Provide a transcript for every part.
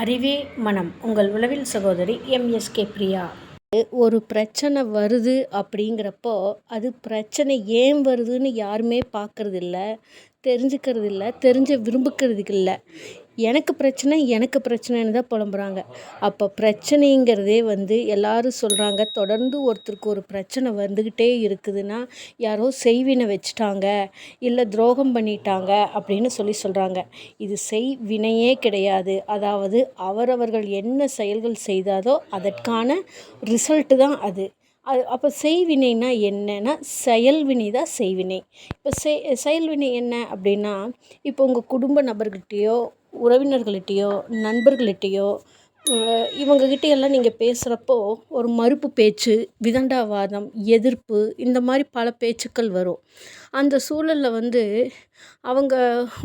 அறிவே மனம். உங்கள் உளவில் சகோதரி எம்எஸ்கே பிரியா. ஒரு பிரச்சனை வருது அப்படிங்கிறப்போ அது பிரச்சனை ஏன் வருதுன்னு யாருமே பார்க்கறதில்ல தெரிஞ்சுக்கிறது இல்லை தெரிஞ்ச விரும்புக்கிறதுக்கு இல்லை எனக்கு பிரச்சனை எனக்கு பிரச்சனைன்னு தான் புலம்புறாங்க. அப்போ பிரச்சனைங்கிறதே வந்து எல்லாரும் சொல்கிறாங்க தொடர்ந்து ஒருத்தருக்கு ஒரு பிரச்சனை வந்துக்கிட்டே இருக்குதுன்னா யாரோ செய்வினை வச்சுட்டாங்க இல்லை துரோகம் பண்ணிட்டாங்க அப்படின்னு சொல்லி சொல்கிறாங்க இது செய்வினையே கிடையாது. அதாவது அவரவர்கள் என்ன செயல்கள் செய்தாதோ அதற்கான ரிசல்ட்டு தான் அது. அது அப்போ செய்வினைனா என்னன்னா செயல்வினை தான் செய்வினை. இப்போ செய் செயல்வினை என்ன அப்படின்னா இப்போ உங்கள் குடும்ப நபர்கிட்டேயோ உறவினர்கள்கிட்டயோ நண்பர்கள்கிட்டயோ இவங்ககிட்ட எல்லாம் நீங்கள் பேசுகிறப்போ ஒரு மறுப்பு பேச்சு விதண்டாவாதம் எதிர்ப்பு இந்த மாதிரி பல பேச்சுக்கள் வரும். அந்த சூழலில் வந்து அவங்க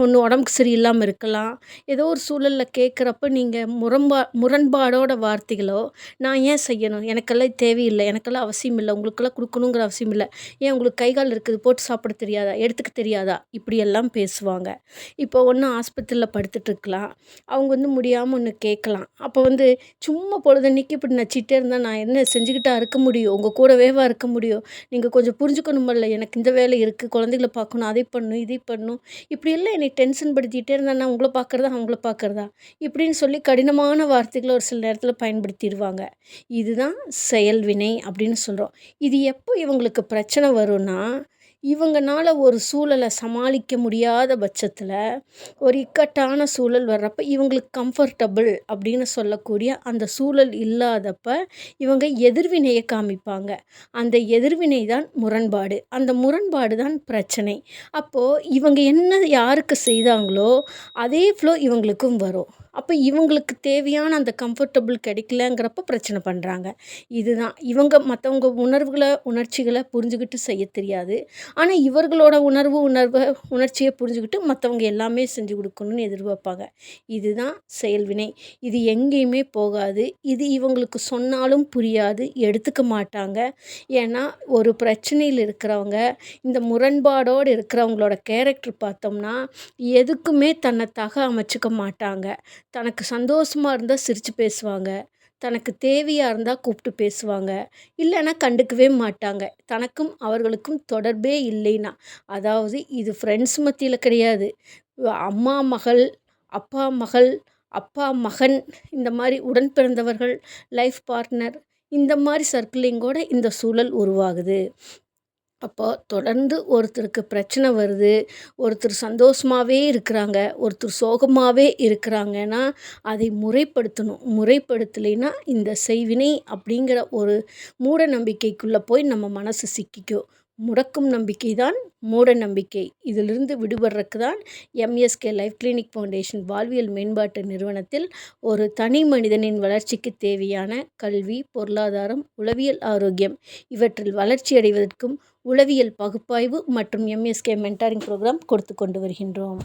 ஒன்று உடம்புக்கு சரியில்லாமல் இருக்கலாம். ஏதோ ஒரு சூழலில் கேட்குறப்ப நீங்கள் முரண்பா முரண்பாடோட வார்த்தைகளோ நான் ஏன் செய்யணும்? எனக்கெல்லாம் தேவையில்லை. எனக்கெல்லாம் அவசியம் இல்லை. உங்களுக்கெல்லாம் கொடுக்கணுங்கிற அவசியம் இல்லை. ஏன் உங்களுக்கு கை கால் இருக்குது? போட்டு சாப்பிட தெரியாதா? எடுத்துக்க தெரியாதா? இப்படியெல்லாம் பேசுவாங்க. இப்போ ஒன்று ஆஸ்பத்திரியில் படுத்துட்ருக்கலாம் அவங்க வந்து முடியாமல் ஒன்று கேட்கலாம் அப்போ வந்து சும்மா பொழுதன்னைக்கு இப்படி நச்சிட்டே இருந்தால் நான் என்ன செஞ்சுக்கிட்டா இருக்க முடியும்? உங்கள் கூடவேவா இருக்க முடியும். நீங்கள் கொஞ்சம் புரிஞ்சுக்கணுமில்ல எனக்கு இந்த வேலை இருக்குது குழந்தைகள பார்க்கணும். அதை பண்ணணும் இதை பண்ணணும் இப்படியெல்லாம் என்னை டென்ஷன் படுத்திகிட்டே இருந்தால் நான் உங்களை பார்க்குறதா அவங்கள பார்க்குறதா? இப்படின்னு சொல்லி கடினமான வார்த்தைகளை ஒரு சில நேரத்தில் பயன்படுத்திடுவாங்க. இதுதான் செயல்வினை அப்படின்னு சொல்கிறோம் இது எப்போ இவங்களுக்கு பிரச்சனை வரும்னா இவங்கனால ஒரு சூழலை சமாளிக்க முடியாத பட்சத்தில் ஒரு இக்கட்டான சூழல் வர்றப்ப இவங்களுக்கு கம்ஃபர்டபுள் அப்படின்னு சொல்லக்கூடிய அந்த சூழல் இல்லாதப்ப இவங்க எதிர்வினையை காமிப்பாங்க. அந்த எதிர்வினை தான் முரண்பாடு. அந்த முரண்பாடு தான் பிரச்சனை. அப்போது இவங்க என்ன யாருக்கு செய்தாங்களோ அதே ஃப்ளோ இவங்களுக்கும் வரும். அப்போ இவங்களுக்கு தேவையான அந்த கம்ஃபர்டபுள் கிடைக்கலங்கிறப்ப பிரச்சனை பண்ணுறாங்க இதுதான். இவங்க மற்றவங்க உணர்வுகளை உணர்ச்சிகளை புரிஞ்சுக்கிட்டு செய்ய தெரியாது. ஆனால் இவர்களோட உணர்வு உணர்வை உணர்ச்சியை புரிஞ்சுக்கிட்டு மற்றவங்க எல்லாமே செஞ்சு கொடுக்கணும்னு எதிர்பார்ப்பாங்க. இதுதான் செயல்வினை இது எங்கேயுமே போகாது. இது இவங்களுக்கு சொன்னாலும் புரியாது எடுத்துக்க மாட்டாங்க. ஏன்னா ஒரு பிரச்சனையில் இருக்கிறவங்க இந்த முரண்பாடோடு இருக்கிறவங்களோட கேரக்டர் பார்த்தோம்னா எதுக்குமே தன்னை தக அமைச்சிக்க மாட்டாங்க. தனக்கு சந்தோஷமாக இருந்தால் சிரித்து பேசுவாங்க. தனக்கு தேவையாக இருந்தால் கூப்பிட்டு பேசுவாங்க. இல்லைன்னா கண்டுக்கவே மாட்டாங்க. தனக்கும் அவர்களுக்கும் தொடர்பே இல்லைன்னா. அதாவது இது ஃப்ரெண்ட்ஸ் மத்தியில் கிடையாது. அம்மா மகள் அப்பா மகள் அப்பா மகன் இந்த மாதிரி உடன் பிறந்தவர்கள் லைஃப் பார்ட்னர் இந்த மாதிரி சர்க்கிளிங்கோட இந்த சூழல் உருவாகுது. அப்போது தொடர்ந்து ஒருத்தருக்கு பிரச்சனை வருது ஒருத்தர் சந்தோஷமாகவே இருக்கிறாங்க ஒருத்தர் சோகமாகவே இருக்கிறாங்கன்னா அதை முறைப்படுத்தணும். முறைப்படுத்தலைன்னா இந்த செய்வினை அப்படிங்கிற ஒரு மூட நம்பிக்கைக்குள்ளே போய் நம்ம மனசு சிக்கிக்கும். முடக்கும் நம்பிக்கை தான் மூட நம்பிக்கை. இதிலிருந்து விடுபடுறதுக்கு தான் எம்எஸ்கே லைஃப் கிளினிக் ஃபவுண்டேஷன் வாழ்வியல் மேம்பாட்டு நிறுவனத்தில் ஒரு தனி மனிதனின் வளர்ச்சிக்கு தேவையான கல்வி பொருளாதாரம் உளவியல் ஆரோக்கியம் இவற்றில் வளர்ச்சி அடைவதற்கும் உளவியல் பகுப்பாய்வு மற்றும் எம்எஸ்கே மென்டாரிங் ப்ரோக்ராம் கொடுத்து கொண்டு வருகின்றோம்.